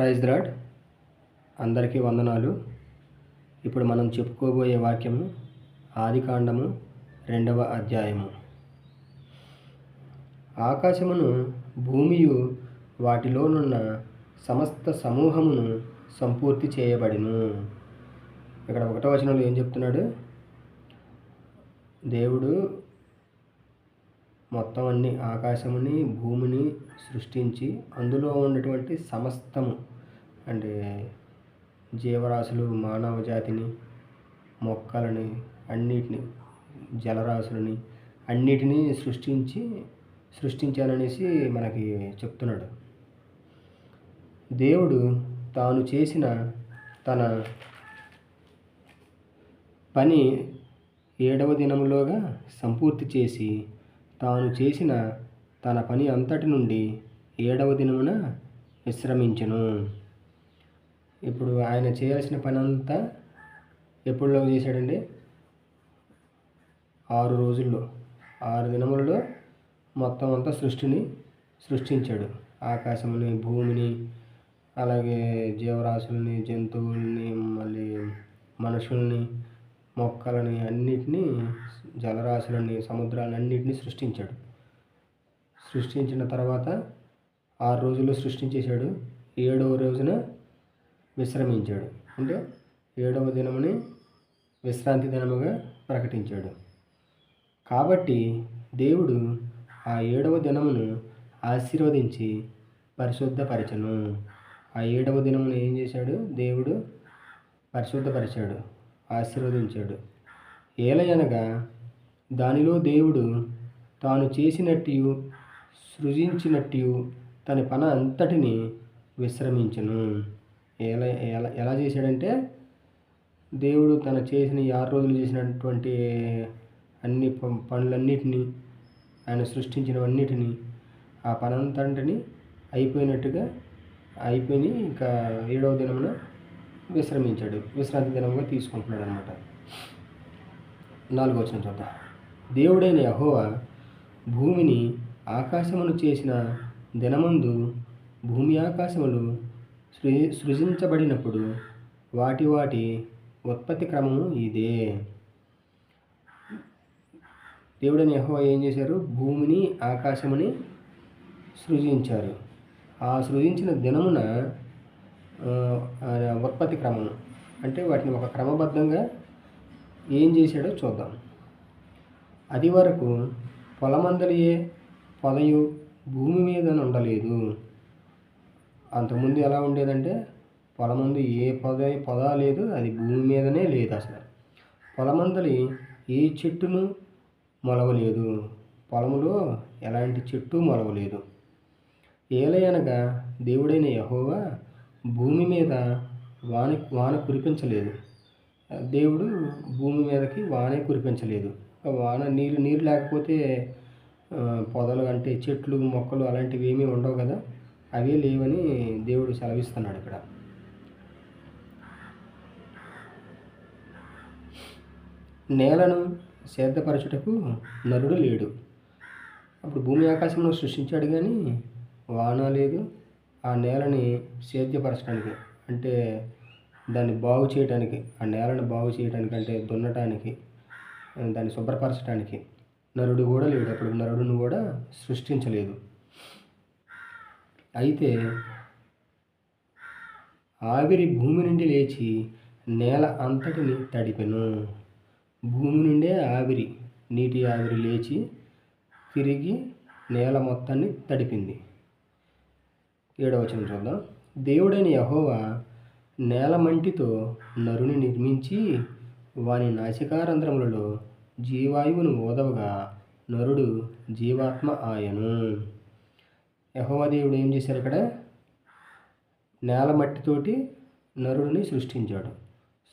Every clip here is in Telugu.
ప్రైజ్ ద్రాడ్ అందరికీ వందనాలు. ఇప్పుడు మనం చెప్పుకోబోయే వాక్యము ఆదికాండము రెండవ అధ్యాయము. ఆకాశమును భూమియు వాటిలోనున్న సమస్త సమూహమును సంపూర్తి చేయబడిను. ఇక్కడ ఒకటో వచనంలో ఏం చెప్తున్నాడు? దేవుడు మొత్తం అన్ని ఆకాశముని భూమిని సృష్టించి అందులో ఉన్నటువంటి సమస్తము అంటే జీవరాశులు మానవ జాతిని మొక్కలని అన్నిటిని జలరాశులని అన్నిటినీ సృష్టించి సృష్టించాననేసి మనకి చెప్తున్నాడు. దేవుడు తాను చేసిన తన పని ఏడవ దినములోగా సంపూర్తి చేసి తాను చేసిన తన పని అంతటి నుండి ఏడవ దినమున విశ్రమించను. ఇప్పుడు ఆయన చేయాల్సిన పని అంతా ఎప్పుడులో చేశాడండి? ఆరు రోజుల్లో. ఆరు దినములలో మొత్తం అంతా సృష్టిని సృష్టించాడు. ఆకాశముని భూమిని అలాగే జీవరాశుల్ని జంతువుల్ని మళ్ళీ మనుషుల్ని మొక్కలని అన్నిటినీ జలరాశులని సముద్రాలని అన్నిటినీ సృష్టించాడు. సృష్టించిన తర్వాత ఆరు రోజుల్లో సృష్టించేశాడు. ఏడవ రోజున విశ్రమించాడు. అంటే ఏడవ దినముని విశ్రాంతి దినముగా ప్రకటించాడు. కాబట్టి దేవుడు ఆ ఏడవ దినమును ఆశీర్వదించి పరిశుద్ధపరచను. ఆ ఏడవ దినమును ఏం చేశాడు? దేవుడు పరిశుద్ధపరిచాడు ఆశీర్వదించాడు. ఏలయనగా దానిలో దేవుడు తాను చేసినట్టు సృజించినట్టు తన పన అంతటిని విశ్రమించను. ఎలా ఎలా ఎలా చేశాడంటే దేవుడు తన చేసిన ఈ ఆరు రోజులు చేసినటువంటి అన్ని పనులన్నిటినీ ఆయన సృష్టించినవన్నిటినీ ఆ పనంతటిని అయిపోయినట్టుగా అయిపోయి ఇంకా ఏడవ దినమున విశ్రమించాడు. విశ్రాంతి దినంగా తీసుకుంటున్నాడు అనమాట నాలుగో వచ్చిన చూద్దాం. దేవుడైన యహోవా భూమిని ఆకాశమును చేసిన దినమందు భూమి ఆకాశములు సృ సృజించబడినప్పుడు వాటి వాటి ఉత్పత్తి క్రమము ఇదే. దేవుడని యహో ఏం చేశారు? భూమిని ఆకాశముని సృజించారు. ఆ సృజించిన దినమున ఉత్పత్తి క్రమం అంటే వాటిని ఒక క్రమబద్ధంగా ఏం చేశాడో చూద్దాం. అది వరకు పొలమందలియే పొలయు భూమి మీద ఉండలేదు అంతకుముందు ఎలా ఉండేదంటే పొలమందు ఏ పొద పొద లేదు అది భూమి మీదనే లేదు అసలు. పొలమందలి ఏ చెట్టును మొలవలేదు. పొలములో ఎలాంటి చెట్టు మొలవలేదు. ఏలయనగా దేవుడైన యహోవా భూమి మీద వాన వాన కురిపించలేదు. దేవుడు భూమి మీదకి వానే కురిపించలేదు. వాన నీరు నీరు లేకపోతే పొదలు అంటే చెట్లు మొక్కలు అలాంటివి ఏమీ ఉండవు కదా. అవే లేవని దేవుడు సెలవిస్తున్నాడు ఇక్కడ. నేలను సేద్దపరచుటకు నరుడు లేడు. అప్పుడు భూమి ఆకాశంలో సృష్టించాడు కానీ వాన లేదు. ఆ నేలని సేద్యపరచడానికి అంటే దాన్ని బాగు చేయడానికి ఆ నేలను బాగు చేయడానికి అంటే దున్నటానికి దాన్ని శుభ్రపరచడానికి నరుడు కూడా లేడు. అప్పుడు నరుడును కూడా సృష్టించలేదు. అయితే ఆవిరి భూమి నుండి లేచి నేల అంతటిని తడిపెను. భూమి నుండే ఆవిరి నీటి ఆవిరి లేచి తిరిగి నేల మొత్తాన్ని తడిపింది. ఏడవచనం చూద్దాం. దేవుడైన యహోవా నేల మంటితో నరుని నిర్మించి వాని నాసికారంధ్రములలో జీవాయువును ఓదవగా నరుడు జీవాత్మ ఆయను. యహోవాదేవుడు ఏం చేశారు ఇక్కడ నేల మట్టితోటి నరుడిని సృష్టించాడు.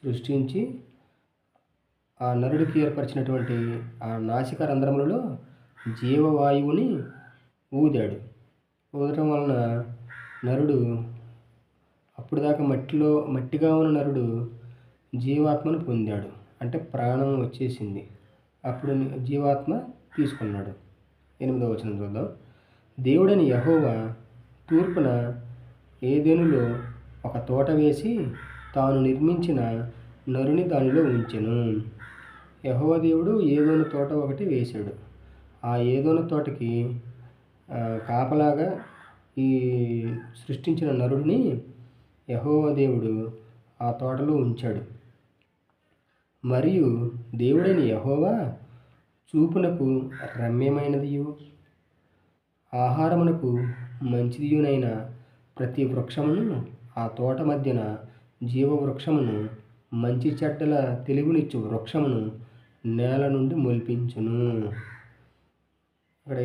సృష్టించి ఆ నరుడికి ఏర్పరిచినటువంటి ఆ నాసిక రంధ్రములలో జీవవాయువుని ఊదాడు. ఊదటం వలన నరుడు అప్పుడు దాకా మట్టిలో మట్టిగా ఉన్న నరుడు జీవాత్మను పొందాడు. అంటే ప్రాణం వచ్చేసింది. అప్పుడు జీవాత్మ తీసుకున్నాడు. ఎనిమిదవ వచనం చూద్దాం. దేవుడని యహోవా తూర్పున ఏదెనులో ఒక తోట వేసి తాను నిర్మించిన నరుని దానిలో ఉంచెను. యహోవ దేవుడు ఏదోన తోట ఒకటి వేశాడు. ఆ ఏదోన తోటకి కాపలాగా ఈ సృష్టించిన నరుడిని యహోవ దేవుడు ఆ తోటలో ఉంచాడు. మరియు దేవుడని యహోవా చూపునకు రమ్యమైనదియు. ఆహారమునకు మంచిదియునైన ప్రతి వృక్షమును ఆ తోట మధ్యన జీవవృక్షమును మంచి చెడ్డల తెలివినిచ్చు వృక్షమును నేల నుండి మొలిపించును. అక్కడ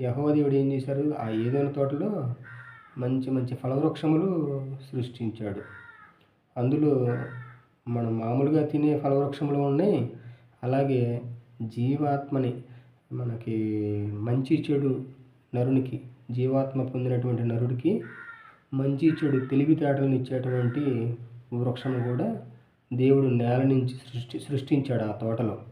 యహోదేవుడు ఏం చేశారు? ఆ ఏదైన తోటలో మంచి మంచి ఫలవృక్షములు సృష్టించాడు. అందులో మనం మామూలుగా తినే ఫలవృక్షములు ఉన్నాయి. అలాగే జీవాత్మని మనకి మంచి చెడు నరునికి జీవాత్మ పొందినటువంటి నరుడికి మంచి చెడు తెలివితేటలను ఇచ్చేటువంటి వృక్షం కూడా దేవుడు నేల నుంచి సృష్టి సృష్టించాడు ఆ తోటలో.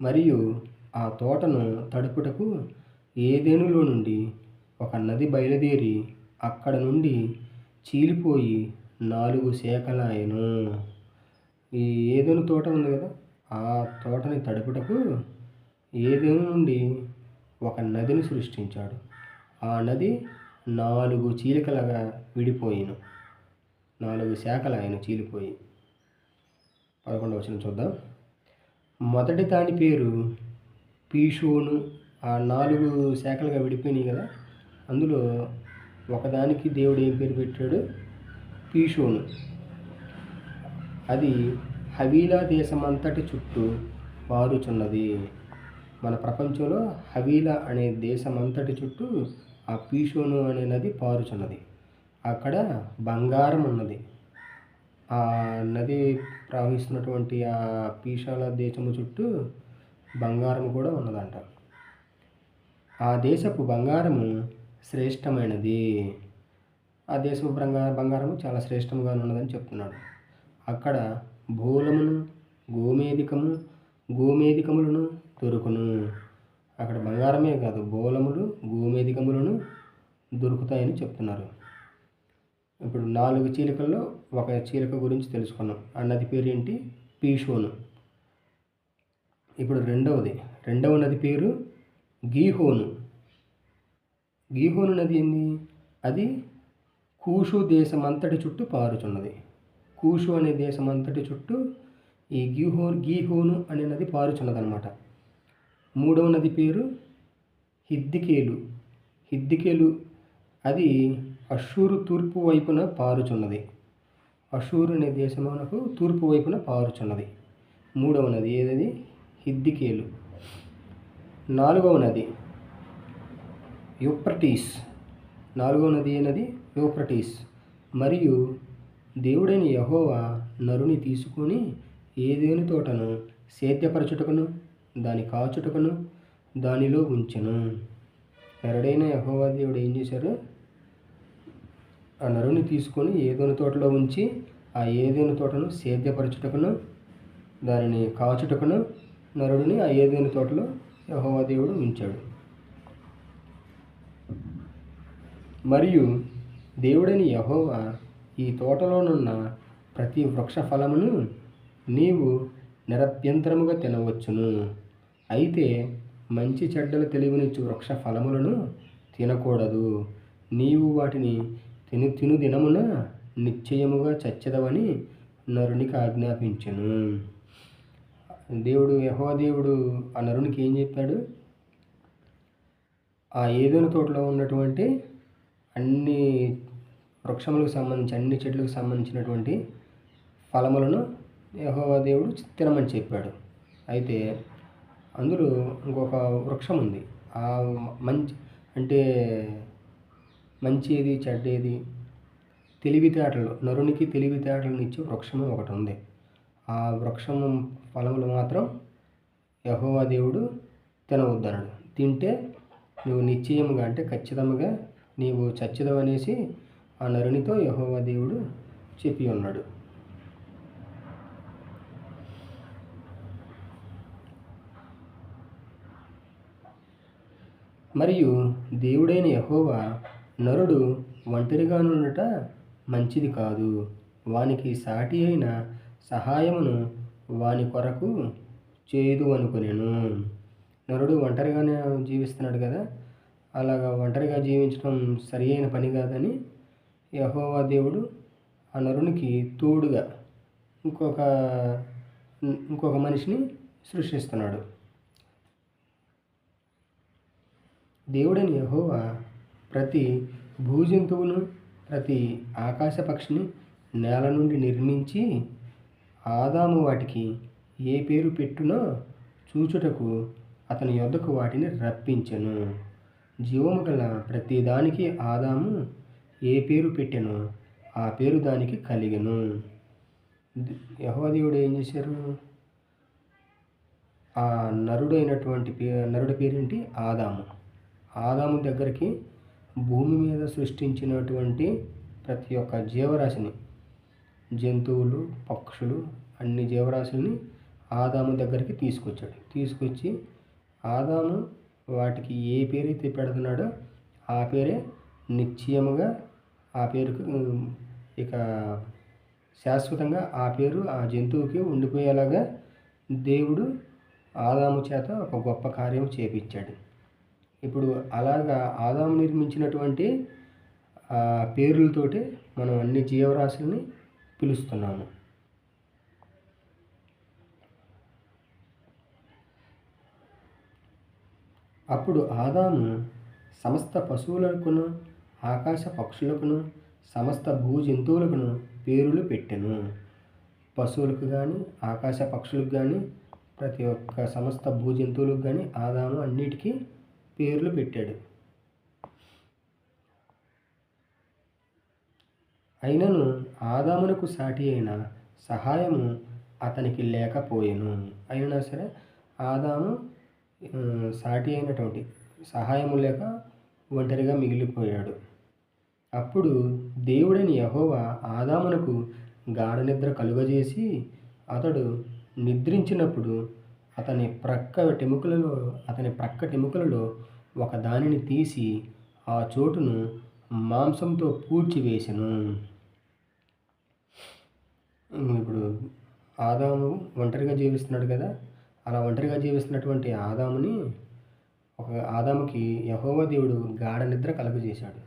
మరియు ఆ తోటను తడుపుటకు ఏదేనులో నుండి ఒక నది బయలుదేరి అక్కడ నుండి చీలిపోయి నాలుగు శాఖలాయను ఈ ఏదెను తోట ఉంది కదా ఆ తోటని తడుపుటకు ఏదేను నుండి ఒక నదిని సృష్టించాడు. ఆ నది నాలుగు చీలికలుగా విడిపోయిను. నాలుగు శాఖలు ఆయన చీలిపోయి. పదకొండవ వచ్చిన చూద్దాం. మొదటి దాని పేరు పీషోను. ఆ నాలుగు శాఖలుగా విడిపోయినాయి కదా అందులో ఒకదానికి దేవుడు ఏం పేరు పెట్టాడు? పీషోను. అది హవీలా దేశమంతటి చుట్టూ పారుచున్నది. మన ప్రపంచంలో హవీలా అనే దేశమంతటి చుట్టూ ఆ పీషోను అనే నది పారుచున్నది. అక్కడ బంగారం ఉన్నది ఆ నది ప్రవహిస్తున్నటువంటి ఆ పీషాల దేశము చుట్టూ బంగారం కూడా ఉన్నదంట. ఆ దేశపు బంగారము శ్రేష్టమైనది. ఆ దేశపు బంగారం బంగారము చాలా శ్రేష్టంగా ఉన్నదని చెప్తున్నాడు. అక్కడ భూలమును గోమేధికము గోమేధికములను దొరుకును. అక్కడ బంగారమే కాదు బోలములు గోమేధికములను దొరుకుతాయని చెప్తున్నారు. ఇప్పుడు నాలుగు చీలికల్లో ఒక చీలిక గురించి తెలుసుకున్నాం. ఆ నది పేరు ఏంటి పీషోను. ఇప్పుడు రెండవది. రెండవ నది పేరు గీహోను. గీహోను నది ఏంది? అది కూషు దేశమంతటి చుట్టూ పారుచున్నది. కూషు అనే దేశం అంతటి చుట్టూ ఈ గీహో గీహోను అనే నది పారుచున్నదనమాట మూడవ నది పేరు హిద్దికేలు. హిద్దికేలు అది అషూరు తూర్పు వైపున పారుచున్నది. అషూరు అనే దేశమునకు తూర్పు వైపున పారుచున్నది. మూడవ నది ఏదది? హిద్దికేలు. నాలుగవ నది యూప్రటీస్ నాలుగవ నది ఏ యూప్రటీస్ మరియు దేవుడైన యహోవా నరుని తీసుకొని ఏదేని తోటను సేద్యపరచుటకును దాని కాచుటకును దానిలో ఉంచెను. నరుడైన యహోవా దేవుడు ఏం చేశారు? ఆ నరుని తీసుకొని ఏదోని తోటలో ఉంచి ఆ ఏదోని తోటను సేద్యపరచుటకును దానిని కాచుటకును నరుడిని ఆ ఏదోని తోటలో యహోవా దేవుడు ఉంచాడు. మరియు దేవుడని యహోవా ఈ తోటలోనున్న ప్రతి వృక్ష ఫలమును నీవు నిరభ్యంతరముగా తినవచ్చును. అయితే మంచి చెడ్డలు తెలివినిచ్చు వృక్ష ఫలములను తినకూడదు. నీవు వాటిని తిను తిను దినమున నిశ్చయముగా చచ్చదవని నరునికి ఆజ్ఞాపించెను. దేవుడు యహోదేవుడు ఆ నరునికి ఏం చెప్పాడు? ఆ ఏదోని తోటలో ఉన్నటువంటి అన్ని వృక్షములకు సంబంధించి అన్ని చెట్లకు సంబంధించినటువంటి ఫలములను యెహోవా దేవుడు తినమని చెప్పాడు. అయితే అందులో ఇంకొక వృక్షం ఉంది. ఆ మంచి అంటే మంచిది చెడ్డేది తెలివితేటలు నరునికి తెలివితేటలను ఇచ్చే వృక్షము ఒకటి ఉంది. ఆ వృక్షం ఫలములు మాత్రం యహోవా దేవుడు తినవద్దన్నాడు తింటే నువ్వు నిశ్చయముగా అంటే ఖచ్చితంగా నీవు చచ్చదవనేసి ఆ నరునితో యహోవా దేవుడు చెప్పి ఉన్నాడు మరియు దేవుడైన యహోవా నరుడు ఒంటరిగానుండట మంచిది కాదు. వానికి సాటి అయిన సహాయమును వాని కొరకు చేయదు అనుకునేను. నరుడు ఒంటరిగానే జీవిస్తున్నాడు కదా అలాగా ఒంటరిగా జీవించడం సరి అయిన పని కాదని యహోవా దేవుడు ఆ నరునికి తోడుగా ఇంకొక ఇంకొక మనిషిని సృష్టిస్తున్నాడు. దేవుడని యహోవా ప్రతి భూజంతువును ప్రతి ఆకాశ పక్షిని నేల నుండి నిర్మించి ఆదాము వాటికి ఏ పేరు పెట్టునో చూచుటకు అతని యొద్దకు వాటిని రప్పించెను. జీవము గల ప్రతి దానికి ఆదాము ఏ పేరు పెట్టెనో? ఆ పేరు దానికి కలిగెను. యహోదేవుడు ఏం చేశారు? ఆ నరుడైనటువంటి పే నరుడి పేరేంటి? ఆదాము. ఆదాము దగ్గరికి భూమి మీద సృష్టించినటువంటి ప్రతి ఒక్క జీవరాశిని జంతువులు పక్షులు అన్ని జీవరాశుల్ని ఆదాము దగ్గరికి తీసుకొచ్చాడు. తీసుకొచ్చి ఆదాము వాటికి ఏ పేరైతే పెడుతున్నాడో ఆ పేరే నిశ్చయముగా ఆ పేరుకు ఇక శాశ్వతంగా ఆ పేరు ఆ జంతువుకి ఉండిపోయేలాగా దేవుడు ఆదాము చేత ఒక గొప్ప కార్యం చేపించాడు. ఇప్పుడు అలాగా ఆదాము నిర్మించినటువంటి పేర్లతోటి మనం అన్ని జీవరాశుల్ని పిలుస్తున్నాము. అప్పుడు ఆదాము సమస్త పశువులకును ఆకాశ పక్షులకును సమస్త భూ జంతువులకును పేరులు పెట్టెను. పశువులకు కానీ ఆకాశ పక్షులకు కానీ ప్రతి ఒక్క సమస్త భూ జంతువులకు కానీ ఆదాము అన్నిటికీ పేర్లు పెట్టాడు. అయినను ఆదామునకు సాటి అయిన సహాయము అతనికి లేకపోయెను. అయినా సరే ఆదాము సాటి అయినటువంటి సహాయము లేక ఒంటరిగా మిగిలిపోయాడు. అప్పుడు దేవుడైన యహోవా ఆదామునకు గాఢ నిద్ర కలుగజేసి అతడు నిద్రించినప్పుడు అతని ప్రక్క టెముకలలో అతని ప్రక్క టెముకలలో ఒక దానిని తీసి ఆ చోటును మాంసంతో పూడ్చివేశను ఇప్పుడు ఆదాము ఒంటరిగా జీవిస్తున్నాడు కదా అలా ఒంటరిగా జీవిస్తున్నటువంటి ఆదాముని ఒక ఆదాముకి యహోవ దేవుడు గాఢ నిద్ర కలుగజేశాడు.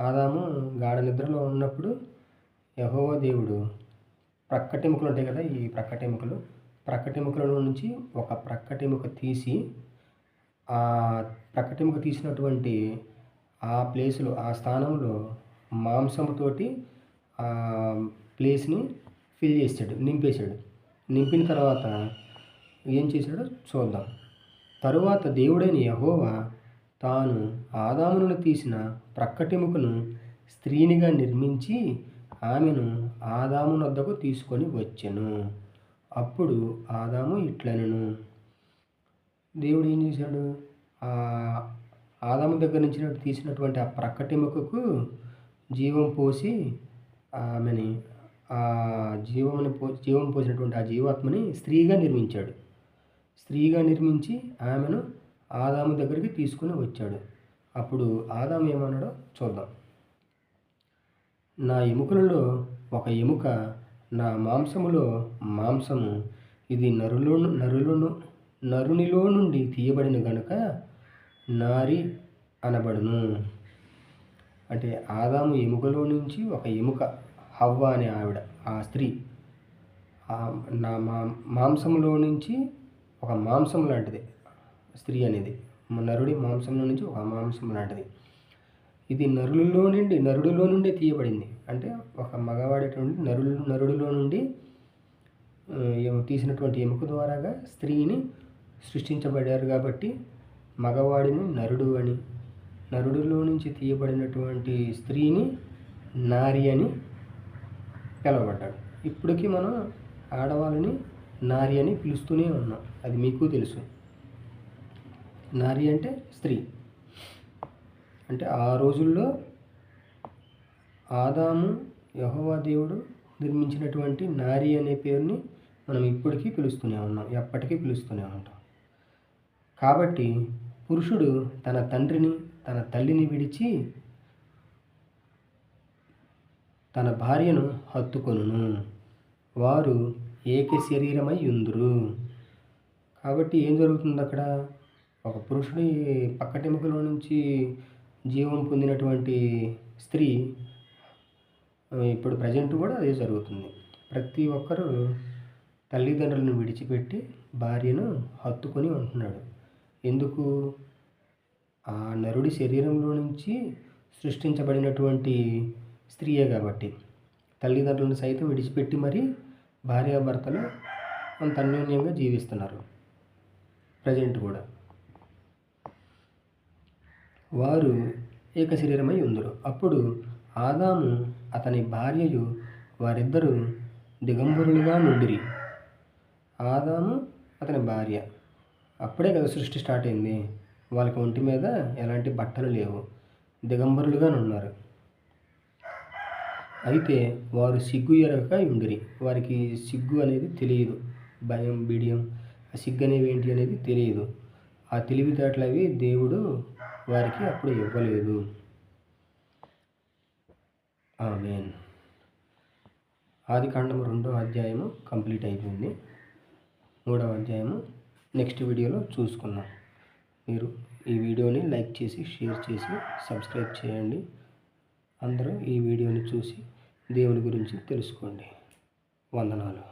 ఆదాము గాఢ నిద్రలో ఉన్నప్పుడు యహోవ దేవుడు ప్రక్కటెముకలు ఉంటాయి కదా ఈ ప్రక్కటెముకలు ప్రక్కటెముకల నుంచి ఒక ప్రక్కటెముక తీసి ఆ ప్రక్కటెముక తీసినటువంటి ఆ ప్లేసులో ఆ స్థానంలో మాంసంతోటి ఆ ప్లేస్ని ఫిల్ చేసాడు నింపేశాడు. నింపిన తర్వాత ఏం చేశాడో? చూద్దాం. తరువాత దేవుడైన యహోవా తాను ఆదామును తీసిన ప్రక్కటెముకను స్త్రీనిగా నిర్మించి ఆమెను ఆదాము వద్దకు తీసుకొని వచ్చెను. అప్పుడు ఆదాము ఇట్లనను. దేవుడు ఏం చేశాడు? ఆ ఆదాము దగ్గర నుంచి తీసినటువంటి ఆ ప్రక్కటెముకకు జీవం పోసి ఆమెని ఆ జీవముని పో జీవం పోసినటువంటి ఆ జీవాత్మని స్త్రీగా నిర్మించాడు. స్త్రీగా నిర్మించి ఆమెను ఆదాము దగ్గరికి తీసుకుని వచ్చాడు. అప్పుడు ఆదాము ఏమన్నాడో చూద్దాం. నా ఎముకలలో ఒక ఎముక నా మాంసములో మాంసము. ఇది నరులో నరులను నరునిలో నుండి తీయబడిన గనుక నారి అనబడును. అంటే ఆదాము ఎముకలో నుంచి ఒక ఎముక హవ్వ అనే ఆవిడ ఆ స్త్రీ. నా మా మాంసంలో నుంచి ఒక మాంసం లాంటిది. స్త్రీ అనేది. నరుడి మాంసంలో నుంచి ఒక మాంసం లాంటిది. ఇది నరులలో నుండి నరుడిలో నుండి తీయబడింది. అంటే ఒక మగవాడేటువంటి నరుడు నరుడిలో నుండి తీసినటువంటి ఎముక ద్వారాగా స్త్రీని సృష్టించబడ్డారు కాబట్టి మగవాడిని నరుడు అని నరుడిలో నుంచి తీయబడినటువంటి స్త్రీని నారి అని పిలవబడ్డాడు. ఇప్పటికీ మనం ఆడవాళ్ళని నారి అని పిలుస్తూనే ఉన్నాం. అది మీకు తెలుసు. నారి అంటే స్త్రీ. అంటే ఆ రోజుల్లో ఆదాము యహోవా దేవుడు నిర్మించినటువంటి నారి అనే పేరుని మనం ఇప్పటికీ పిలుస్తూనే ఉన్నాం ఎప్పటికీ పిలుస్తూనే ఉంటాం. కాబట్టి పురుషుడు తన తండ్రిని తన తల్లిని విడిచి తన భార్యను హత్తుకొనును. వారు ఏక శరీరమై ఉందురు. కాబట్టి ఏం జరుగుతుంది అక్కడ ఒక పురుషుడి పక్కటెముకలో నుంచి జీవం పొందినటువంటి స్త్రీ ఇప్పుడు ప్రజెంట్ కూడా అదే జరుగుతుంది. ప్రతి ఒక్కరూ తల్లిదండ్రులను విడిచిపెట్టి భార్యను హత్తుకొని ఉంటున్నాడు. ఎందుకు? ఆ నరుడి శరీరంలో నుంచి సృష్టించబడినటువంటి స్త్రీయే కాబట్టి. తల్లిదండ్రులను సైతం విడిచిపెట్టి మరీ భార్యాభర్తలు అంత అన్యోన్యంగా జీవిస్తున్నారు. ప్రజెంట్ కూడా. వారు ఏక శరీరమై ఉందరు అప్పుడు ఆదాము అతని భార్యయు వారిద్దరూ దిగంబరులుగా నుండిరి. ఆదాము అతని భార్య. అప్పుడే కదా సృష్టి స్టార్ట్ అయింది. వాళ్ళకి ఒంటి మీద ఎలాంటి బట్టలు లేవు. దిగంబరులుగా ఉన్నారు అయితే వారు సిగ్గు ఎరగక ఉండిరి వారికి సిగ్గు అనేది తెలియదు. భయం బిడియం ఆ సిగ్గు అనేవి ఏంటి అనేది తెలియదు. ఆ తెలివితేటలు అవి దేవుడు వారికి అప్పుడు ఇవ్వలేదు. ఆమెన్. ఆది రెండో అధ్యాయము కంప్లీట్ అయిపోయింది. మూడవ అధ్యాయము నెక్స్ట్ వీడియోలో చూసుకుందాం. మీరు ఈ వీడియోని లైక్ చేసి షేర్ చేసి సబ్స్క్రైబ్ చేయండి. అందరూ ఈ వీడియోని చూసి దేవుని గురించి తెలుసుకోండి. వందనాలు.